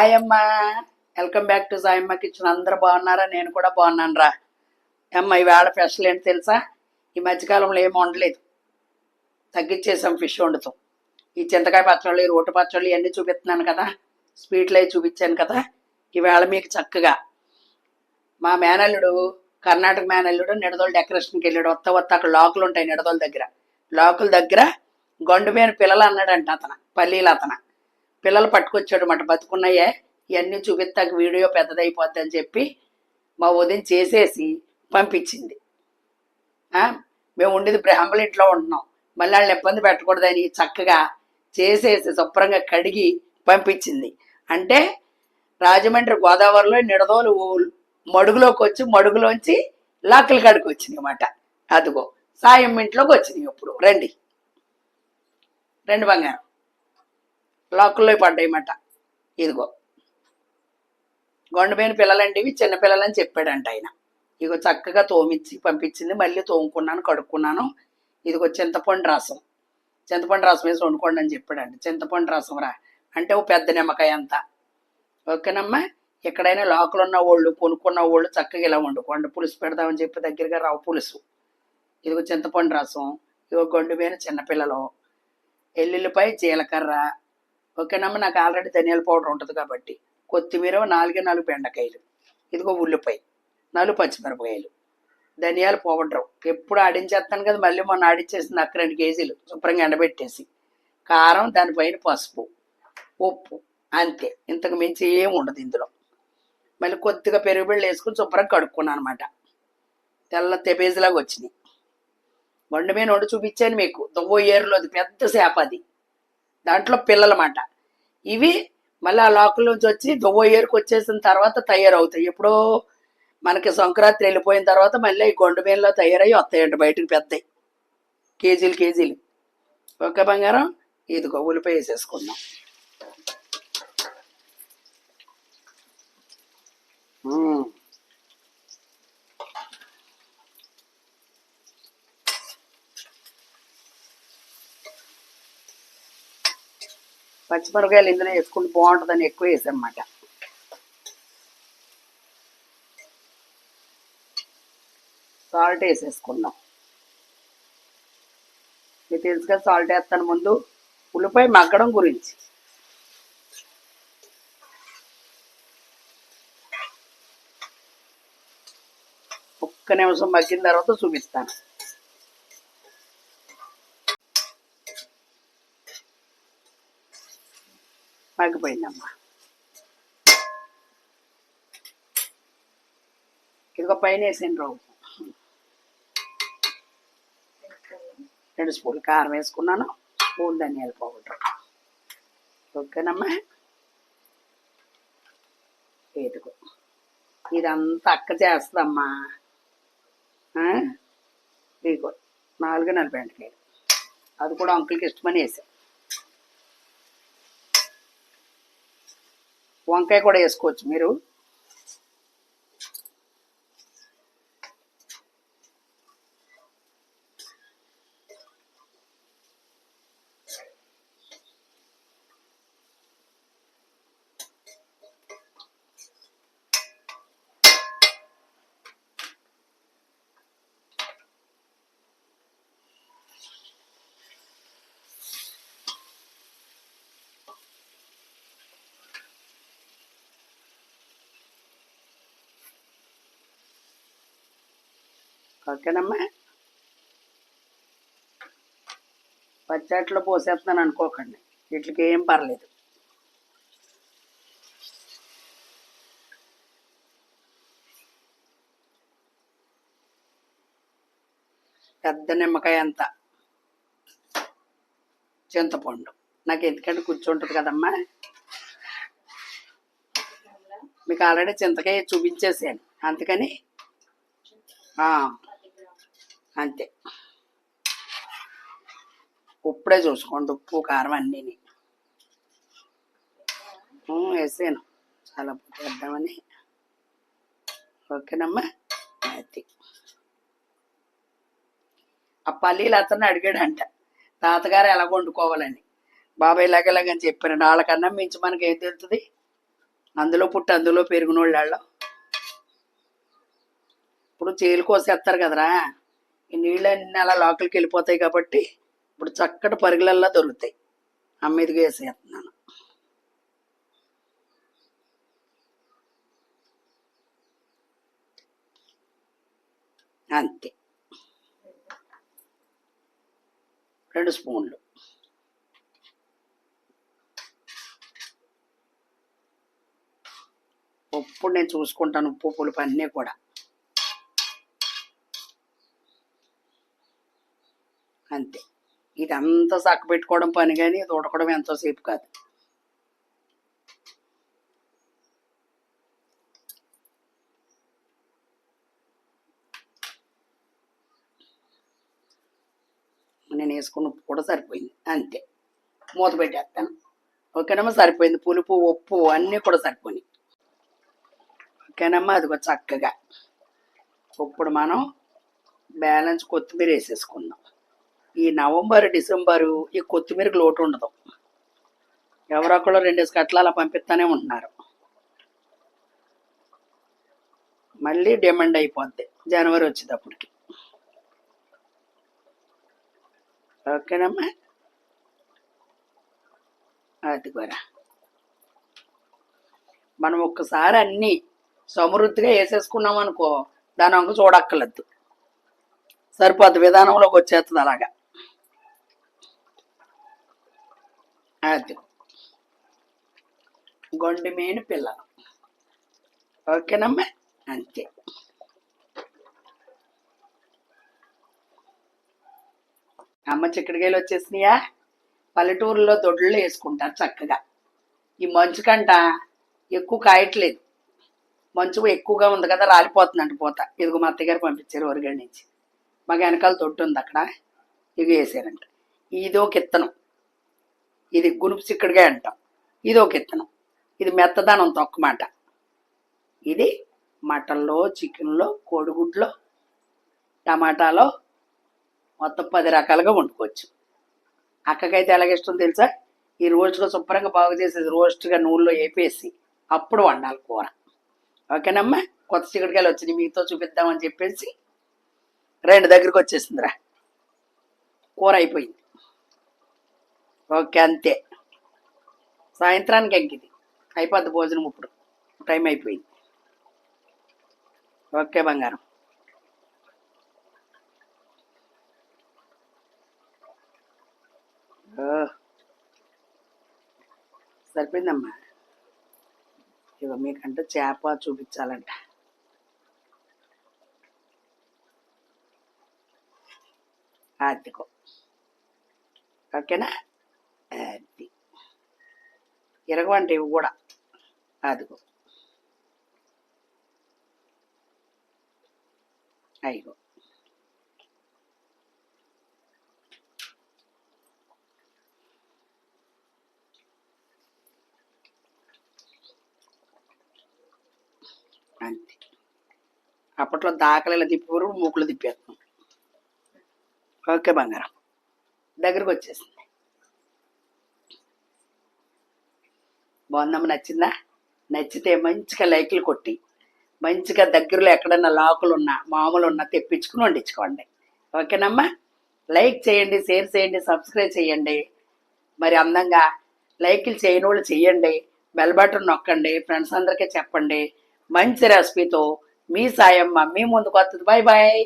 Hi అమ్మా. Welcome back to Sayamma kitchen అందరూ బాగున్నారా? నేను కూడా బాగున్నాను రా అమ్మ ఈవేళ స్పెషల్ ఏంటి తెలుసా? ఈ మధ్యకాలంలో ఏం వండలేదు. తగ్గించేసాం ఫిష్ వండుతాం. ఈ చింతకాయ పచ్చళ్ళు ఈ రోటి పచ్చళ్ళు ఇవన్నీ చూపిస్తున్నాను కదా. స్వీట్లు అవి చూపించాను కదా. ఈవేళ మీకు చక్కగా మా మేనల్లుడు కర్ణాటక మేనల్లుడు నిడదోలు డెకరేషన్కి వెళ్ళాడు. వత్త వత్త అక్కడ లోకలు ఉంటాయి నిడదోల దగ్గర. లోకుల దగ్గర గండు మీద పిల్లలు అన్నాడంట అతను పల్లీలు అతను. పిల్లలు పట్టుకొచ్చాడు మాట బతుకున్నాయే ఇవన్నీ చూపిస్తాక వీడియో పెద్దదైపోద్ది అని చెప్పి మా ఉదయం చేసేసి పంపించింది. మేము ఉండేది బ్రాహ్మణ ఇంట్లో ఉంటున్నాం. మళ్ళీ వాళ్ళని ఇబ్బంది పెట్టకూడదని చక్కగా చేసేసి శుభ్రంగా కడిగి పంపించింది. అంటే రాజమండ్రి గోదావరిలో నిడదోలు మడుగులోకి వచ్చి మడుగులోంచి లాకల కాడికి వచ్చింది అన్నమాట అదిగో సాయం ఇంట్లోకి వచ్చినాయి ఇప్పుడు రండి. రండి బంగారం. లాకుల్లో పడ్డాయమాట. ఇదిగో. గొండమైన పిల్లలంటే చిన్నపిల్లలని చెప్పాడంట ఆయన. ఇగో చక్కగా తోమిచ్చి పంపించింది. మళ్ళీ తోముకున్నాను కడుక్కున్నాను. ఇదిగో చింతపండు రసం. చింతపండు రసం వేసి వండుకోండి అని చెప్పాడంట. చింతపండు రసం రా. అంటే ఓ పెద్ద నిమ్మకాయ అంత. ఓకేనమ్మా? ఎక్కడైనా లోకలు ఉన్న వాళ్ళు కొనుక్కున్న వాళ్ళు చక్కగా ఇలా వండుకోండి. పులుసు పెడదామని చెప్పి దగ్గరగా రావు పులుసు. ఇదిగో చింతపండు రసం. ఇదిగో గొండు మీద చిన్నపిల్లలు ఎల్లుల్లిపై జీలకర్ర. ఓకేనమ్మా నాకు ఆల్రెడీ ధనియాల పౌడర్ ఉంటుంది కాబట్టి. కొత్తిమీర నాలుగే నాలుగు బెండకాయలు. ఇదిగో ఉల్లిపాయ నాలుగు పచ్చిమిరపకాయలు. ధనియాలు పౌడరు ఎప్పుడు ఆడించేస్తాను కదా మళ్ళీ మొన్న ఆడించేసింది అక్క రెండు కేజీలు. శుభ్రంగా ఎండబెట్టేసి. కారం దానిపైన పసుపు ఉప్పు అంతే. ఇంతకు మించి ఏం ఉండదు ఇందులో. మళ్ళీ కొద్దిగా పెరుగు బిళ్ళ వేసుకుని శుభ్రంగా కడుక్కున్నాను అనమాట తెల్ల తెబేజీలాగా వచ్చినాయి. వండు మీద వండు చూపించాను మీకు. దువ్వ ఏరులోది పెద్ద చేప అది. దాంట్లో పిల్లలమాట. ఇవి మళ్ళీ ఆ లోకల్లోంచి వచ్చి దువ్వ ఏరుకు వచ్చేసిన తర్వాత తయారవుతాయి. ఎప్పుడో మనకి సంక్రాంతి వెళ్ళిపోయిన తర్వాత మళ్ళీ ఈ గొండు తయారయ్యి వస్తాయంట బయటకు పెద్దవి కేజీలు కేజీలు. ఓకే బంగారం? ఇదిగో ఉల్లిపాయ వేసేసుకుందాం. మ్మ్. పచ్చిమిరపకాయలు ఇందులో వేసుకుంటే బాగుంటుందని ఎక్కువ వేసామన్నమాట సాల్ట్ వేసేసుకుందాం. మీకు తెలుసు కదా సాల్ట్ వేస్తాను ముందు. ఉల్లిపాయ మగ్గడం గురించి. ఒక్క నిమిషం మగ్గిన తర్వాత చూపిస్తాను. మగ్గిపోయిందమ్మా ఇదిగో పైన వేసాను రావు. రెండు స్పూన్లు కారం వేసుకున్నాను. స్పూన్ ధనియాల పౌడర్. ఓకేనమ్మా? ఇదిగో. ఇదంతా అక్క చేస్తుందమ్మా. ఆ? ఇదిగో. నాలుగు నలభై బెండకాయలు అది కూడా అంకుల్కి ఇష్టమని వేసాం. వంకాయ కూడా వేసుకోవచ్చు మీరు. ఓకేనమ్మా పచ్చట్లో పోసేస్తున్నాను అనుకోకండి. వీటికి ఏం పర్లేదు. పెద్ద నిమ్మకాయ అంత. చింతపండు. నాకు ఎందుకంటే కూర్చుంటుంది కదమ్మా. మీకు ఆల్రెడీ చింతకాయ చూపించేసాను అందుకని ఆ, అంతే. ఉప్పుడే చూసుకోండి ఉప్పు కారం అన్నీని. వేసాను చాలా వేద్దామని. ఓకేనమ్మా? అది ఆ పల్లీలు అతను అడిగాడంట. తాతగారు ఎలా వండుకోవాలని. బాబాయ్ ఇలాగ ఇలాగని చెప్పారండి వాళ్ళకన్నా మించి మనకి ఏం తెలుస్తుంది అందులో పుట్టి అందులో పెరిగిన వాళ్ళు ఇప్పుడు చేలు కోసేస్తారు కదరా. ఈ నీళ్ళన్నీ అలా లోకలికి వెళ్ళిపోతాయి కాబట్టి ఇప్పుడు చక్కటి పరుగులల్లా దొరుకుతాయి. అమ్మీదిగా వేసేస్తున్నాను. అంతే. రెండు స్పూన్లు. ఉప్పు నేను చూసుకుంటాను ఉప్పు పులుపు అన్నీ కూడా. అంతే. ఇదంతా చక్క పెట్టుకోవడం పని కానీ ఇది ఉడకడం ఎంతోసేపు కాదు. నేను వేసుకున్న ఉప్పు కూడా సరిపోయింది. అంతే. మూత పెట్టేస్తాను. ఓకేనమ్మా? సరిపోయింది. పులుపు ఉప్పు అన్నీ కూడా సరిపోయినాయి. ఓకేనమ్మా? అదిగో చక్కగా. ఇప్పుడు మనం బ్యాలెన్స్ కొత్తిమీర వేసేసుకుందాం. ఈ నవంబర్ డిసెంబరు ఈ కొత్తిమీరకు లోటు ఉండదు. ఎవరొకళ్ళు రెండేసి కట్టలు అలా పంపిస్తానే ఉంటున్నారు. మళ్ళీ డిమాండ్ అయిపోద్ది జనవరి వచ్చేటప్పటికి. ఓకేనమ్మా. అది కూడా మనం ఒక్కసారి అన్నీ సమృద్ధిగా వేసేసుకున్నాం అనుకో దాని చూడక్కర్లేదు. సరిపోద్ది విధానంలోకి వచ్చేస్తుంది అలాగా. అది. గొండి పిల్ల. పిల్లలు ఓకేనమ్మా? అంతే. అమ్మ చిక్కడికాయలు వచ్చేసినాయా? పల్లెటూరులో దొడ్లు వేసుకుంటారు చక్కగా. ఈ మంచు కంట ఎక్కువ కాయట్లేదు. మంచు ఎక్కువగా ఉంది కదా రాలిపోతుందంట పోత. ఇదిగో మా అత్తగారు పంపించారు ఒరిగడి నుంచి. మా వెనకాల తొట్టు ఉంది అక్కడ. ఇవి వేసారంట. ఇది ఒక ఇత్తనం ఇది గునుపు చిక్కడిగా అంటాం. ఇది ఒక ఇత్తనం. ఇది మెత్తదనం తొక్కమాట ఇది మటన్లో చికెన్లో కోడిగుడ్లో టమాటాలో మొత్తం పది రకాలుగా వండుకోవచ్చు. అక్కకైతే ఎలాగిష్టం తెలుసా? ఈ రోస్ట్గా శుభ్రంగా బాగు చేసేది రోస్ట్గా నూనెలో వేపేసి అప్పుడు వండాలి కూర. ఓకేనమ్మా? కొత్త చిక్కడికాయలు వచ్చినాయి. మీతో చూపిద్దామని చెప్పేసి రెండు దగ్గరికి వచ్చేసిందిరా. కూర అయిపోయింది. ఓకే అంతే. సాయంత్రానికి ఎంకిది అయిపోద్ది భోజనం ఇప్పుడు. టైం అయిపోయింది. ఓకే బంగారం. ఓ. సరిపోయిందమ్మా. ఇక మీకంటే చేప చూపించాలంట. అదిగో ఓకేనా? ఇరగవంట ఇవి కూడా. అదిగో. అయ్యో. అంతే. అప్పట్లో దాకలు తిప్పేవారు మూకులు తిప్పేస్తాం. ఓకే బంగారం. దగ్గరకు వచ్చేసింది బాగుందమ్మ నచ్చిందా? నచ్చితే మంచిగా లైకులు కొట్టి మంచిగా దగ్గరలో ఎక్కడన్నా లాకులు ఉన్నా మామూలు ఉన్నా తెప్పించుకుని వండించుకోండి. ఓకేనమ్మా? లైక్ చేయండి షేర్ చేయండి సబ్స్క్రైబ్ చేయండి. మరి అందంగా లైకులు చేయని వాళ్ళు చేయండి. బెల్ బటన్ నొక్కండి. ఫ్రెండ్స్ అందరికీ చెప్పండి. మంచి రెసిపీతో మీ సాయమ్మ మీ ముందుకు వస్తుంది. Bye bye